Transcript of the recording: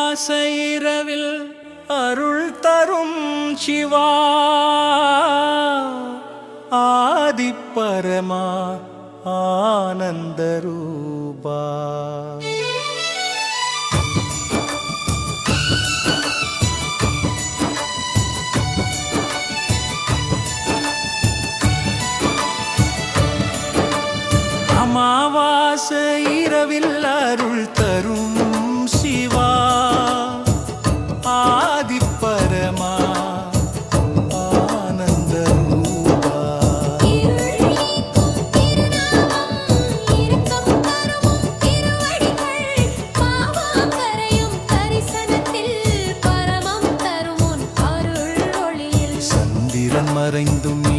அமாவாசைரவில் அருள் தரும் சிவா. ஆதிப்பரமா ஆனந்த ரூபா அமாவாசை இரவில் அருள் தரும் மறைந்தும்